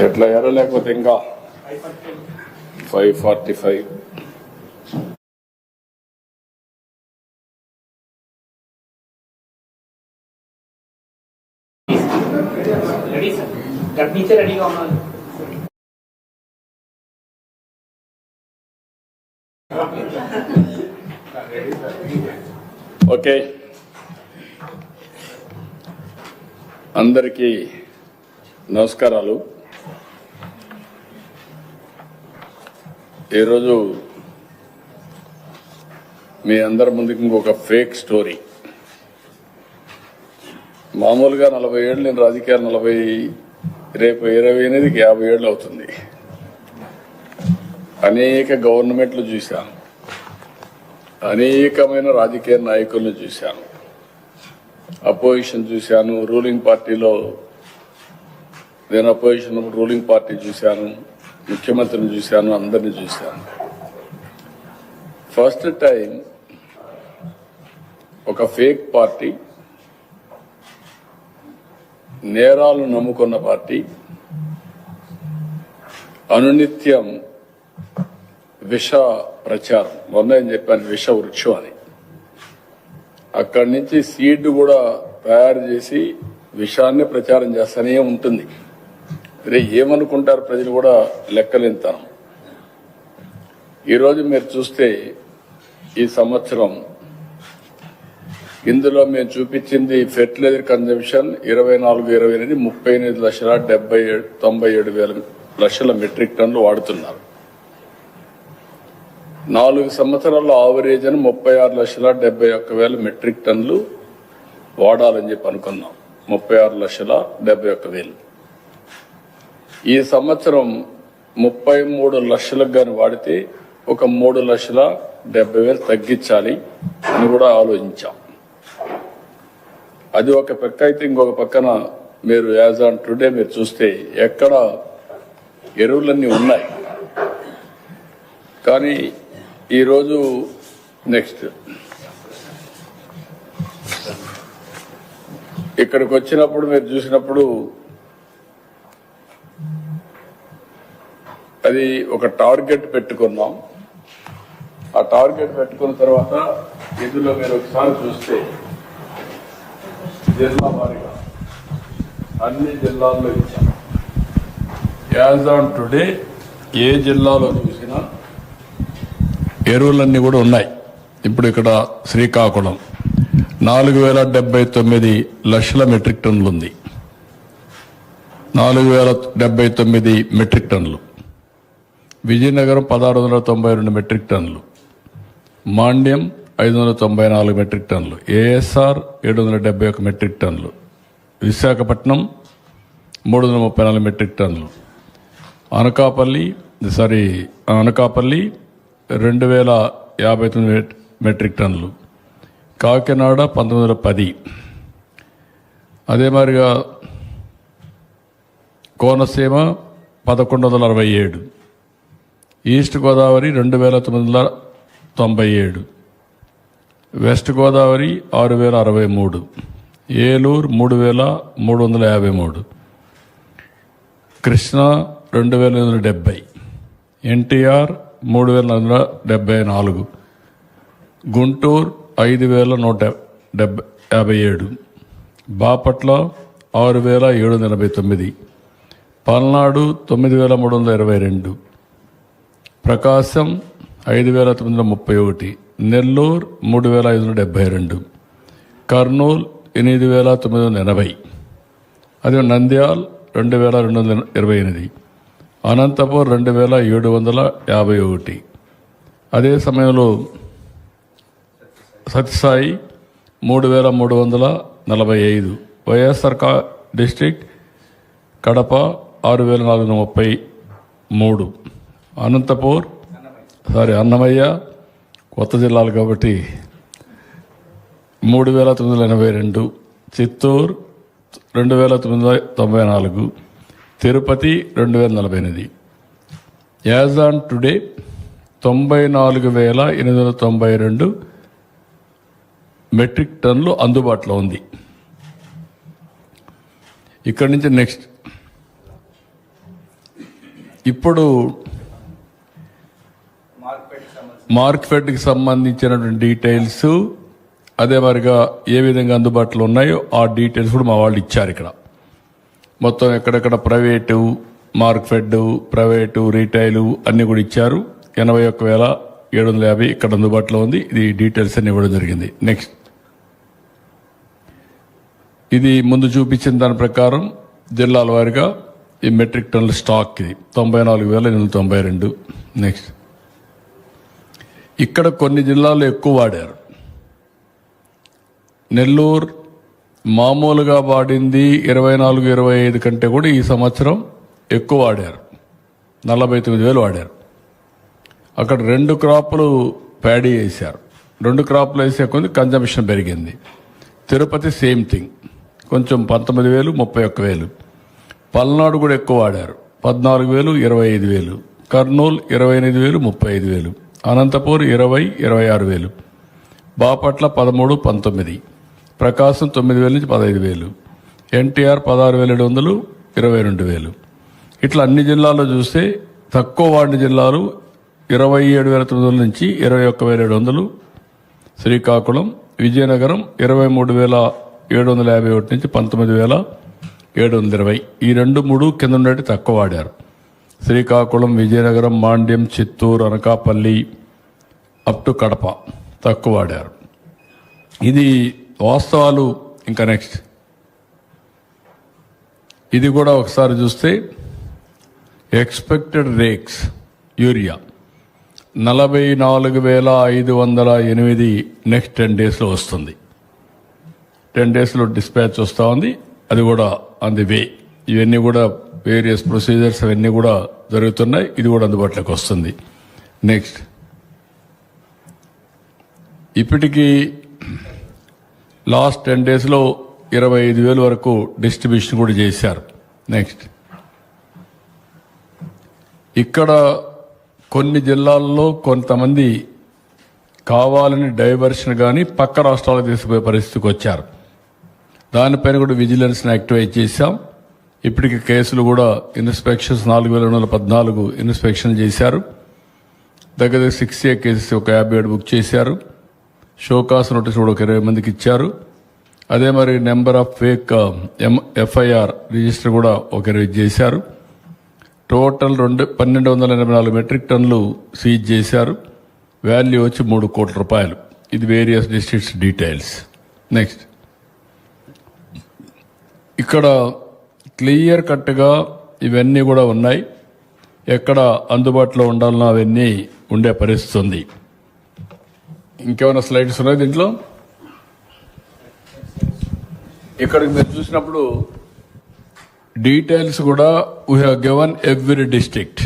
Settle అయ్యారో లేకపోతే ఇంకా ఫైవ్ ఫార్టీ ఫైవ్ రెడీ రెడీగా ఓకే అందరికీ నమస్కారాలు. ఈరోజు మీ అందరి ముందుకు ఇంకొక ఫేక్ స్టోరీ మామూలుగా నలభై ఏళ్ళు నేను రాజకీయాలు నలభై రేపు ఇరవై ఎనిమిదికి యాభై ఏళ్ళు అవుతుంది. అనేక గవర్నమెంట్లు చూశాను. అనేకమైన రాజకీయ నాయకులను చూశాను. అపోజిషన్ చూశాను రూలింగ్ పార్టీలో నేను అపోజిషన్ రూలింగ్ పార్టీ చూశాను. ముఖ్యమంత్రిని చూశాను అందరిని చూశాను. ఫస్ట్ టైం ఒక ఫేక్ పార్టీ నేరాలు నమ్ముకున్న పార్టీ అనునిత్యం విష ప్రచారం. మొన్న ఏం చెప్పాను విష వృక్షం అని. అక్కడి నుంచి సీడ్ కూడా తయారు చేసి విషాన్ని ప్రచారం చేస్తూనే ఉంటుంది. రే ఏమనుకుంటారు ప్రజలు కూడా లెక్కలేంతనం ఈరోజు మీరు చూస్తే ఈ సంవత్సరం ఇందులో మేము చూపించింది ఫెర్టిలైజర్ కన్జంప్షన్ ఇరవై నాలుగు ఇరవై ఎనిమిది ముప్పై ఎనిమిది లక్షల డెబ్బై ఏడు తొంభై ఏడు వేల లక్షల మెట్రిక్ టన్నులు వాడుతున్నారు. నాలుగు సంవత్సరాల ఆవరేజ్ అని ముప్పై ఆరు లక్షల డెబ్బై ఒక్క వేల మెట్రిక్ టన్నులు వాడాలని చెప్పి అనుకున్నాం. ముప్పై ఆరు లక్షల డెబ్బై ఒక్క వేలు. ఈ సంవత్సరం ముప్పై మూడు లక్షలకు కానీ వాడితే ఒక మూడు లక్షల డెబ్బై వేలు తగ్గించాలి అని కూడా ఆలోచించాం. అది ఒక పక్క అయితే ఇంకొక పక్కన మీరు యాజ్ ఆన్ టుడే మీరు చూస్తే ఎక్కడ ఎరువులన్నీ ఉన్నాయి. కానీ ఈరోజు నెక్స్ట్. ఇక్కడికి వచ్చినప్పుడు మీరు చూసినప్పుడు అది ఒక టార్గెట్ పెట్టుకున్నాం. ఆ టార్గెట్ పెట్టుకున్న తర్వాత ఇందులో మీరు ఒకసారి చూస్తే జిల్లా వారిగా అన్ని జిల్లాల్లో ఇచ్చాం. యాజ్ ఆన్ టుడే ఏ జిల్లాలో చూసినా ఎరువులన్నీ కూడా ఉన్నాయి. ఇప్పుడు ఇక్కడ శ్రీకాకుళం. నాలుగు వేల డెబ్బై తొమ్మిది లక్షల మెట్రిక్ టన్నులు ఉంది. నాలుగు వేల డెబ్బై తొమ్మిది మెట్రిక్ టన్నులు. విజయనగరం పదహారు వందల తొంభై రెండు మెట్రిక్ టన్నులు. మాండ్యం ఐదు వందల తొంభై నాలుగు మెట్రిక్ టన్నులు. ఏఎస్ఆర్ ఏడు వందల డెబ్బై ఒక మెట్రిక్ టన్నులు. విశాఖపట్నం మూడు వందల ముప్పై నాలుగు మెట్రిక్ టన్నులు. అనకాపల్లి సారీ అనకాపల్లి రెండు వేల యాభై తొమ్మిది మెట్రిక్ టన్నులు. కాకినాడ పంతొమ్మిది వందల పది. అదే మాదిరిగా కోనసీమ పదకొండు వందల అరవై ఏడు. ఈస్ట్ గోదావరి రెండు వేల తొమ్మిది వందల తొంభై ఏడు. వెస్ట్ గోదావరి ఆరు వేల అరవై మూడు. ఏలూరు మూడు వేల మూడు వందల యాభై మూడు. కృష్ణా రెండు వేల ఎనిమిది వందల డెబ్బై. ఎన్టీఆర్ మూడు వేల వందల డెబ్బై నాలుగు. గుంటూరు ఐదు వేల నూట డెబ్బై యాభై ఏడు. బాపట్ల ఆరు వేల ఏడు వందల ఎనభై తొమ్మిది. పల్నాడు తొమ్మిది వేల మూడు వందల ఇరవై రెండు. ప్రకాశం ఐదు వేల తొమ్మిది వందల ముప్పై ఒకటి నెల్లూరు మూడు వేల ఐదు వందల డెబ్బై రెండు కర్నూలు ఎనిమిది వేల తొమ్మిది వందల ఎనభై అదే నంద్యాల్ రెండు వేల రెండు వందల ఇరవై ఎనిమిది అనంతపూర్ రెండు వేల ఏడు వందల యాభై ఒకటి. అదే సమయంలో సత్యసాయి మూడు వేల మూడు వందల నలభై ఐదు వైఎస్ఆర్ కా డిస్టిక్ కడప ఆరు వేల నాలుగు వందల ముప్పై మూడు. అనంతపూర్ సారీ అన్నమయ్య కొత్త జిల్లాలు కాబట్టి మూడు వేల తొమ్మిది వందల ఎనభై రెండు చిత్తూరు రెండు వేల తొమ్మిది వందల తొంభై నాలుగు తిరుపతి రెండు వేల నలభై ఎనిమిది. యాజ్ ఆన్ టుడే తొంభై నాలుగు వేల ఎనిమిది వందల తొంభై రెండు మెట్రిక్ టన్లు అందుబాటులో ఉంది. ఇక్కడి నుంచి నెక్స్ట్. ఇప్పుడు మార్కెట్కి సంబంధించినటువంటి డీటెయిల్స్ అదే మరిగా ఏ విధంగా అందుబాటులో ఉన్నాయో ఆ డీటెయిల్స్ కూడా మా వాళ్ళు ఇచ్చారు ఇక్కడ. మొత్తం ఎక్కడెక్కడ ప్రైవేటు మార్కెట్ ప్రైవేటు రీటైలు అన్నీ కూడా ఇచ్చారు. ఎనభై ఒక్క వేల ఏడు వందల యాభై ఇక్కడ అందుబాటులో ఉంది. ఇది డీటెయిల్స్ అన్ని ఇవ్వడం జరిగింది. నెక్స్ట్. ఇది ముందు చూపించిన దాని ప్రకారం జిల్లాల వారిగా ఈ మెట్రిక్ టన్నుల స్టాక్ ఇది. తొంభై నాలుగు వేల ఎనిమిది తొంభై రెండు. నెక్స్ట్. ఇక్కడ కొన్ని జిల్లాలు ఎక్కువ వాడారు. నెల్లూరు మామూలుగా వాడింది ఇరవై నాలుగు ఇరవై ఐదు కంటే కూడా ఈ సంవత్సరం ఎక్కువ వాడారు. నలభై తొమ్మిది వేలు వాడారు. అక్కడ రెండు క్రాపులు ప్యాడీ వేశారు. రెండు క్రాపులు వేసే కొద్ది కన్జంప్షన్ పెరిగింది. Tirupati same thing. కొంచెం పంతొమ్మిది వేలు ముప్పై ఒక్క వేలు. పల్నాడు కూడా ఎక్కువ వాడారు. పద్నాలుగు వేలు ఇరవై ఐదు వేలు. కర్నూలు ఇరవై ఎనిమిది వేలు ముప్పై ఐదు వేలు. అనంతపూర్ ఇరవై ఇరవై ఆరు వేలు. బాపట్ల పదమూడు పంతొమ్మిది. ప్రకాశం తొమ్మిది వేల నుంచి పదహైదు వేలు. ఎన్టీఆర్ పదహారు వేల ఏడు వందలు ఇరవై రెండు వేలు. ఇట్లా అన్ని జిల్లాల్లో చూస్తే తక్కువ వాడిన జిల్లాలు ఇరవై ఏడు వేల తొమ్మిది వందల నుంచి ఇరవై ఒక్క వేల ఏడు వందలు. శ్రీకాకుళం విజయనగరం ఇరవై మూడు వేల ఏడు వందల యాభై ఒకటి నుంచి పంతొమ్మిది వేల ఏడు వందల ఇరవై. ఈ రెండు మూడు కింద ఉండేటి తక్కువ వాడారు. శ్రీకాకుళం విజయనగరం మాండ్యం చిత్తూరు అనకాపల్లి అప్ టు కడప తక్కువ వాడారు. ఇది వాస్తవాలు ఇంకా నెక్స్ట్ ఇది కూడా ఒకసారి చూస్తే ఎక్స్పెక్టెడ్ రేక్స్ యూరియా నలభై నాలుగు వేల ఐదు వందల ఎనిమిది నెక్స్ట్ టెన్ డేస్లో వస్తుంది. టెన్ డేస్లో డిస్పాచ్ వస్తూ ఉంది. అది కూడా ఆన్ ది వే ఇవన్నీ కూడా వేరియస్ ప్రొసీజర్స్ అవన్నీ కూడా జరుగుతున్నాయి. ఇది కూడా అందుబాటులోకి వస్తుంది. నెక్స్ట్ ఇప్పటికీ లాస్ట్ టెన్ డేస్లో ఇరవై ఐదు వేల వరకు డిస్ట్రిబ్యూషన్ కూడా చేశారు. నెక్స్ట్ ఇక్కడ కొన్ని జిల్లాల్లో కొంతమంది కావాలని డైవర్షన్ కానీ పక్క రాష్ట్రాలకు తీసుకుపోయే పరిస్థితికి వచ్చారు. దానిపైన కూడా విజిలెన్స్ని యాక్టివేట్ చేశాం. ఇప్పటికి కేసులు కూడా ఇన్స్పెక్షన్స్ నాలుగు వేల రెండు వందల పద్నాలుగు ఇన్స్పెక్షన్ చేశారు. దగ్గర దగ్గర సిక్స్ ఏ కేసెస్ ఒక యాభై ఏడు బుక్ చేశారు. షోకాస్ నోటీస్ కూడా ఒక ఇరవై మందికి ఇచ్చారు. అదే మరి నెంబర్ ఆఫ్ ఫేక్ um, ఎం ఎఫ్ఐఆర్ రిజిస్టర్ కూడా ఒక ఇరవై చేశారు. టోటల్ రెండు పన్నెండు వందల ఎనభై నాలుగు మెట్రిక్ టన్నులు సీజ్ చేశారు. వాల్యూ వచ్చి మూడు కోట్ల రూపాయలు. ఇది వేరియస్ డిస్ట్రిక్ట్స్ డీటెయిల్స్. నెక్స్ట్. ఇక్కడ క్లియర్ కట్గా ఇవన్నీ కూడా ఉన్నాయి. ఎక్కడ అందుబాటులో ఉండాలన్నా అవన్నీ ఉండే పరిస్థితి ఉంది. ఇంకేమైనా స్లైడ్స్ ఉన్నాయి దీంట్లో? ఇక్కడికి మీరు చూసినప్పుడు డీటెయిల్స్ కూడా we have given every district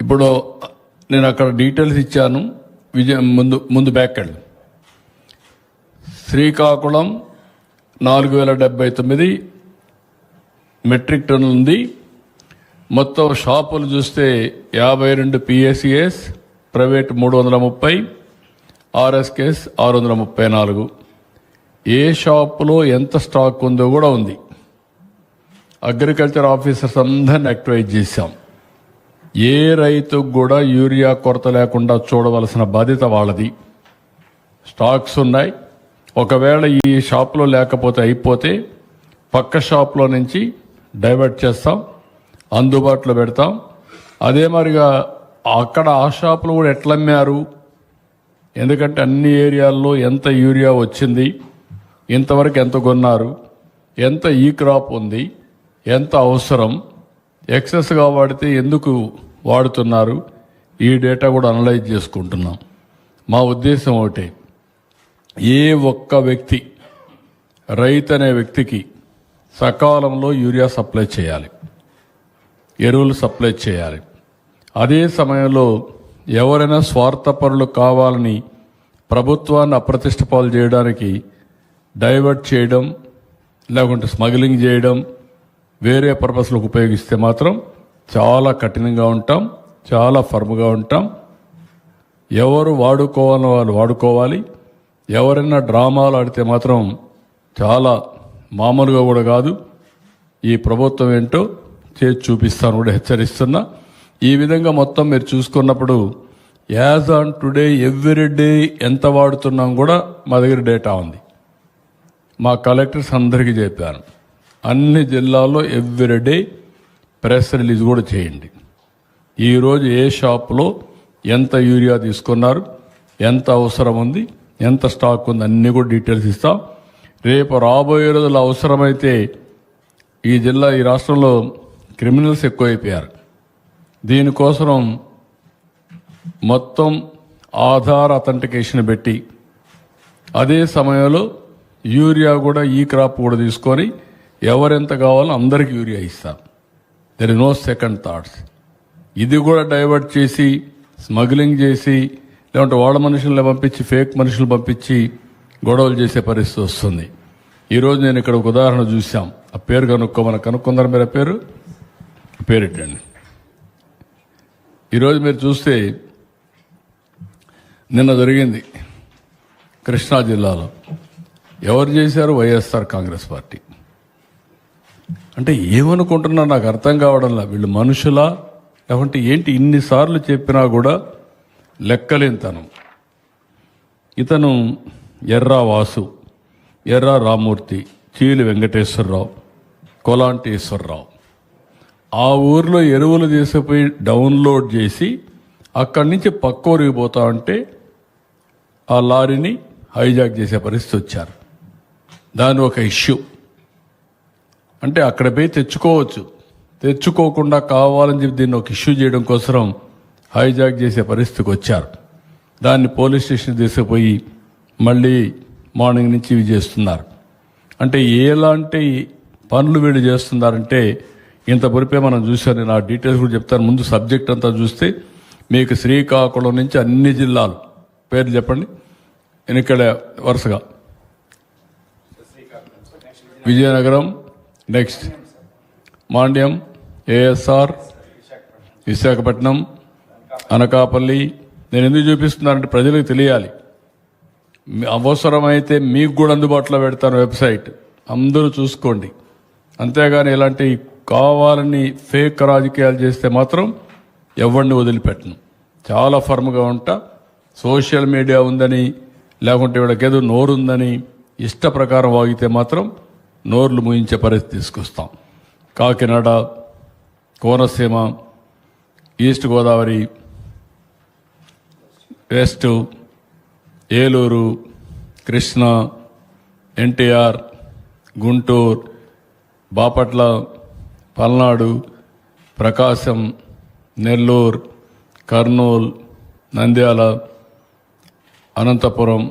ఇప్పుడు నేను అక్కడ డీటెయిల్స్ ఇచ్చాను. విజయ ముందు ముందు బ్యాక్ వెళ్ళి శ్రీకాకుళం నాలుగు వేల డెబ్బై తొమ్మిది మెట్రిక్ టన్నులు ఉంది. మొత్తం షాపులు చూస్తే యాభై రెండు పిఎస్సిఎస్ ప్రైవేట్ మూడు వందల ముప్పై ఆర్ఎస్కేఎస్ ఆరు వందల ముప్పై నాలుగు. ఏ షాపులో ఎంత స్టాక్ ఉందో కూడా ఉంది. అగ్రికల్చర్ ఆఫీసర్స్ అందరిని యాక్టివేట్ చేశాం. ఏ రైతుకు కూడా యూరియా కొరత లేకుండా చూడవలసిన బాధ్యత వాళ్ళది. స్టాక్స్ ఉన్నాయి. ఒకవేళ ఈ షాప్లో లేకపోతే అయిపోతే పక్క షాప్లో నుంచి డైవర్ట్ చేస్తాం అందుబాటులో పెడతాం. అదే మరిగా అక్కడ ఆ షాపులు కూడా ఎట్లా అమ్మారు ఎందుకంటే అన్ని ఏరియాల్లో ఎంత యూరియా వచ్చింది ఇంతవరకు ఎంత కొన్నారు ఎంత ఈ క్రాప్ ఉంది ఎంత అవసరం ఎక్సెస్గా వాడితే ఎందుకు వాడుతున్నారు ఈ డేటా కూడా అనలైజ్ చేసుకుంటున్నాం. మా ఉద్దేశం ఒకటే ఏ ఒక్క వ్యక్తి రైతు అనే వ్యక్తికి సకాలంలో యూరియా సప్లై చేయాలి. ఎరువులు సప్లై చేయాలి. అదే సమయంలో ఎవరైనా స్వార్థపరులు కావాలని ప్రభుత్వాన్ని అప్రతిష్టపాలు చేయడానికి డైవర్ట్ చేయడం లేకుంటే స్మగ్లింగ్ చేయడం వేరే పర్పస్లకు ఉపయోగిస్తే మాత్రం చాలా కఠినంగా ఉంటాం చాలా ఫర్మ్గా ఉంటాం. ఎవరు వాడుకోవాలని వాళ్ళు వాడుకోవాలి. ఎవరైనా డ్రామాలు ఆడితే మాత్రం చాలా మామూలుగా కూడా కాదు. ఈ ప్రభుత్వం ఏంటో చేసి చూపిస్తాను కూడా హెచ్చరిస్తున్నా. ఈ విధంగా మొత్తం మీరు చూసుకున్నప్పుడు as on today every day ఎంత వాడుతున్నాం కూడా మా దగ్గర డేటా ఉంది. మా కలెక్టర్స్ అందరికీ చెప్పాను. అన్ని జిల్లాల్లో ఎవ్రీ డే ప్రెస్ రిలీజ్ కూడా చేయండి. ఈరోజు ఏ షాప్లో ఎంత యూరియా తీసుకున్నారు ఎంత అవసరం ఉంది ఎంత స్టాక్ ఉంది అన్నీ కూడా డీటెయిల్స్ ఇస్తాం. రేపు రాబోయే రోజులు అవసరమైతే ఈ జిల్లా ఈ రాష్ట్రంలో క్రిమినల్స్ ఎక్కువైపోయారు. దీనికోసం మొత్తం ఆధార్ అథెంటికేషన్ పెట్టి అదే సమయంలో యూరియా కూడా ఈ క్రాప్ కూడా తీసుకొని ఎవరెంత కావాలో అందరికి యూరియా ఇస్తాం. There is no second thoughts ఇది కూడా డైవర్ట్ చేసి స్మగ్లింగ్ చేసి లేదంటే వాళ్ళ మనుషుల్ని పంపించి ఫేక్ మనుషులు పంపించి గొడవలు చేసే పరిస్థితి వస్తుంది. ఈరోజు నేను ఇక్కడ ఒక ఉదాహరణ చూసాం ఆ పేరు కనుక్కోమని కనుక్కుందరు మీరు ఆ పేరు పేరెట్టండి ఈరోజు మీరు చూస్తే నిన్న జరిగింది కృష్ణా జిల్లాలో. ఎవరు చేశారు? వైఎస్ఆర్ కాంగ్రెస్ పార్టీ. అంటే ఏమనుకుంటున్నా నాకు అర్థం కావడంలా వీళ్ళు మనుషులా? లేకుంటే ఏంటి ఇన్నిసార్లు చెప్పినా కూడా లెక్కలేనితనం. ఇతను ఎర్రా వాసు ఎర్రా రామూర్తి చీలి వెంకటేశ్వరరావు కొలాంటేశ్వరరావు. ఆ ఊర్లో ఎరువులు తీసుకుపోయి డౌన్లోడ్ చేసి అక్కడి నుంచి పక్క ఊరికి పోతా ఉంటే ఆ లారీని హైజాక్ చేసే పరిస్థితి వచ్చారు. దాని ఒక ఇష్యూ. అంటే అక్కడ పోయి తెచ్చుకోవచ్చు. తెచ్చుకోకుండా కావాలని చెప్పి దీన్ని ఒక ఇష్యూ చేయడం కోసం హైజాక్ చేసే పరిస్థితికి వచ్చారు. దాన్ని పోలీస్ స్టేషన్ తీసుకుపోయి మళ్ళీ మార్నింగ్ నుంచి ఇవి చేస్తున్నారు. అంటే ఎలాంటి పనులు వీళ్ళు చేస్తున్నారంటే ఇంత పొరిపే మనం చూశాను నేను ఆ డీటెయిల్స్ కూడా చెప్తాను. ముందు సబ్జెక్ట్ అంతా చూస్తే మీకు శ్రీకాకుళం నుంచి అన్ని జిల్లాలు పేర్లు చెప్పండి. ఇక్కడ వరుసగా. విజయనగరం నెక్స్ట్. మాండ్యం ఏఎస్ఆర్ విశాఖపట్నం అనకాపల్లి. నేను ఎందుకు చూపిస్తున్నానంటే ప్రజలకు తెలియాలి. అవసరమైతే మీకు కూడా అందుబాటులో పెడతాను వెబ్సైట్. అందరూ చూసుకోండి. అంతేగాని ఇలాంటి కావాలని ఫేక్ రాజకీయాలు చేస్తే మాత్రం ఎవరిని వదిలిపెట్టను. చాలా ఫర్మ్గా ఉంటా. సోషల్ మీడియా ఉందని లేకుంటే వీళ్ళకేదో నోరు ఉందని ఇష్ట ప్రకారం వాగితే మాత్రం నోర్లు ముయించే పరిస్థితి తీసుకొస్తాం. Kakinada Konaseema East Godavari West Eluru Krishna NTR Guntur Bapatla Palnadu Prakasam Nellore Kurnool Nandyal Anantapur.